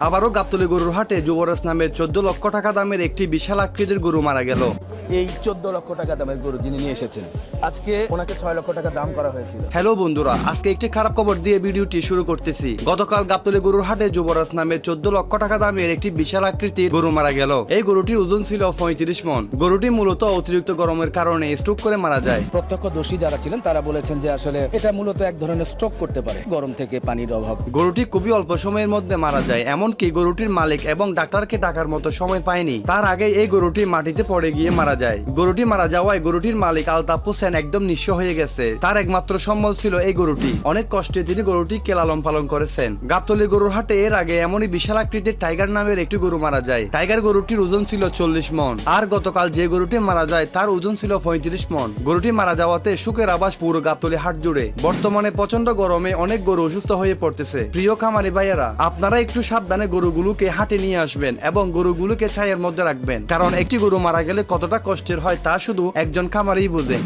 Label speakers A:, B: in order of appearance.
A: আবারও গাবতলি গরুর হাটে যুবরাজ নামে চোদ্দ লক্ষ টাকা দামের একটি বিশাল আকৃতির গরু মারা গেল।
B: এই চোদ্দ লক্ষ টাকা দামের গরু যিনি নিয়ে এসেছেন। আজকে ওনাকে ছয় লক্ষ টাকা দাম করা হয়েছিল।
A: হ্যালো বন্ধুরা আজকে একটি খারাপ খবর দিয়ে ভিডিওটি শুরু করতেছি। গতকাল গাবতলী গরুর হাটে যুবরাজ নামে চোদ্দ লক্ষ টাকা দামের একটি বিশাল আকৃতির গরু মারা গেল। এই গরুটির ওজন ছিল পঁয়ত্রিশ মন। গরুটি মূলত অতিরিক্ত গরমের কারণে স্ট্রোক করে মারা যায়।
B: প্রত্যক্ষদর্শী যারা ছিলেন তারা বলেছেন যে আসলে এটা মূলত এক ধরনের স্ট্রোক করতে পারে গরম থেকে পানির অভাব।
A: গরুটি খুবই অল্প সময়ের মধ্যে মারা যায় এমনকি গরুটির মালিক এবং ডাক্তারকে ডাকার মতো সময় পায়নি। তার আগে এই গরুটি মাটিতে পড়ে গিয়ে মারা যায়। গরুটি মারা যাওয়ায় গরুটির মালিক আলতাফ হোসেন একদম নিঃস্ব হয়ে গেছে। তার একমাত্র সম্বল ছিল এই গরুটি। অনেক কষ্টে তিনি গরুটিকে লালন পালন করেছেন। গাবতলী গরুর হাটে এর আগে এমনই বিশাল আকৃতির টাইগার নামের একটি গরু মারা যায়। টাইগার গরুটির ওজন ছিল চল্লিশ মন। আর গতকাল যে গরুটি মারা যায়, তার ওজন ছিল পঁয়ত্রিশ মন। গরুটি মারা যাওয়াতে সুখের আবাস পুরো গাবতলী হাট জুড়ে। বর্তমানে প্রচণ্ড গরমে অনেক গরু অসুস্থ হয়ে পড়তেছে। প্রিয় খামারি ভাইয়েরা, আপনারা একটু সাবধানে গরুগুলোকে হাটে নিয়ে আসবেন এবং গরুগুলোকে ছায়ের মধ্যে রাখবেন। কারণ একটি গরু মারা গেলে কতটা কষ্টের হয় তা শুধু একজন খামারেই বোঝে।